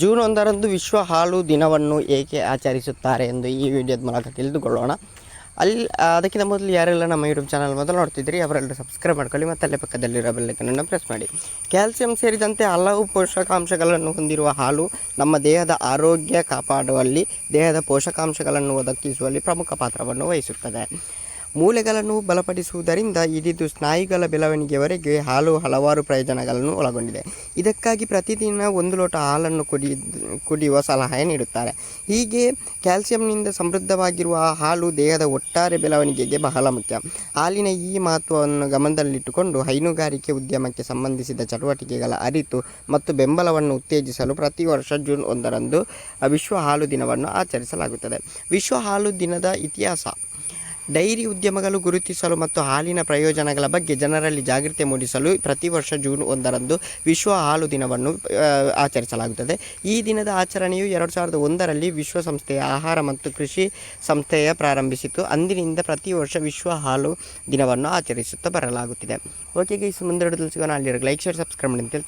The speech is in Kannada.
ಜೂನ್ ಒಂದರಂದು ವಿಶ್ವ ಹಾಲು ದಿನವನ್ನು ಏಕೆ ಆಚರಿಸುತ್ತಾರೆ ಎಂದು ಈ ವಿಡಿಯೋದ ಮೂಲಕ ತಿಳಿದುಕೊಳ್ಳೋಣ. ಅಲ್ಲಿ ಅದಕ್ಕಿಂತ ಮೊದಲು ಯಾರೆಲ್ಲ ನಮ್ಮ ಯೂಟ್ಯೂಬ್ ಚಾನಲ್ ಮೊದಲು ನೋಡ್ತಿದ್ರಿ ಅವರೆಲ್ಲರೂ ಸಬ್ಸ್ಕ್ರೈಬ್ ಮಾಡ್ಕೊಳ್ಳಿ ಮತ್ತು ಅಲ್ಲೇ ಪಕ್ಕದಲ್ಲಿರೋ ಬೆಲ್ಲೈಕನನ್ನು ಪ್ರೆಸ್ ಮಾಡಿ. ಕ್ಯಾಲ್ಸಿಯಂ ಸೇರಿದಂತೆ ಹಲವು ಪೋಷಕಾಂಶಗಳನ್ನು ಹೊಂದಿರುವ ಹಾಲು ನಮ್ಮ ದೇಹದ ಆರೋಗ್ಯ ಕಾಪಾಡುವಲ್ಲಿ, ದೇಹದ ಪೋಷಕಾಂಶಗಳನ್ನು ಒದಗಿಸುವಲ್ಲಿ ಪ್ರಮುಖ ಪಾತ್ರವನ್ನು ವಹಿಸುತ್ತದೆ. ಮೂಳೆಗಳನ್ನು ಬಲಪಡಿಸುವುದರಿಂದ ಇದಿದ್ದು ಸ್ನಾಯುಗಳ ಬೆಳವಣಿಗೆಯವರೆಗೆ ಹಾಲು ಹಲವಾರು ಪ್ರಯೋಜನಗಳನ್ನು ಒಳಗೊಂಡಿದೆ. ಇದಕ್ಕಾಗಿ ಪ್ರತಿದಿನ ಒಂದು ಲೋಟ ಹಾಲನ್ನು ಕುಡಿ, ಕುಡಿಯುವ ಸಲಹೆ ನೀಡುತ್ತಾರೆ. ಹೀಗೆ ಕ್ಯಾಲ್ಸಿಯಂನಿಂದ ಸಮೃದ್ಧವಾಗಿರುವ ಹಾಲು ದೇಹದ ಒಟ್ಟಾರೆ ಬೆಳವಣಿಗೆಗೆ ಬಹಳ ಮುಖ್ಯ. ಹಾಲಿನ ಈ ಮಹತ್ವವನ್ನು ಗಮನದಲ್ಲಿಟ್ಟುಕೊಂಡು ಹೈನುಗಾರಿಕೆ ಉದ್ಯಮಕ್ಕೆ ಸಂಬಂಧಿಸಿದ ಚಟುವಟಿಕೆಗಳ ಅರಿತು ಮತ್ತು ಬೆಂಬಲವನ್ನು ಉತ್ತೇಜಿಸಲು ಪ್ರತಿ ವರ್ಷ ಜೂನ್ ಒಂದರಂದು ವಿಶ್ವ ಹಾಲು ದಿನವನ್ನು ಆಚರಿಸಲಾಗುತ್ತದೆ. ವಿಶ್ವ ಹಾಲು ದಿನದ ಇತಿಹಾಸ. ಡೈರಿ ಉದ್ಯಮಗಳು ಗುರುತಿಸಲು ಮತ್ತು ಹಾಲಿನ ಪ್ರಯೋಜನಗಳ ಬಗ್ಗೆ ಜನರಲ್ಲಿ ಜಾಗೃತಿ ಮೂಡಿಸಲು ಪ್ರತಿ ವರ್ಷ ಜೂನ್ ಒಂದರಂದು ವಿಶ್ವ ಹಾಲು ದಿನವನ್ನು ಆಚರಿಸಲಾಗುತ್ತದೆ. ಈ ದಿನದ ಆಚರಣೆಯು ಎರಡು ಸಾವಿರದ ಒಂದರಲ್ಲಿ ವಿಶ್ವಸಂಸ್ಥೆಯ ಆಹಾರ ಮತ್ತು ಕೃಷಿ ಸಂಸ್ಥೆಯ ಪ್ರಾರಂಭಿಸಿತು. ಅಂದಿನಿಂದ ಪ್ರತಿ ವರ್ಷ ವಿಶ್ವ ಹಾಲು ದಿನವನ್ನು ಆಚರಿಸುತ್ತಾ ಬರಲಾಗುತ್ತಿದೆ. ಓಕೆ ಗೈಸ್ ಮುಂದೆ ಸಿಗೋಣ. ಅಲ್ಲಿರೋ ಲೈಕ್ ಶೇರ್ ಸಬ್ಸ್ಕ್ರೈಬ್ ಮಾಡಿ.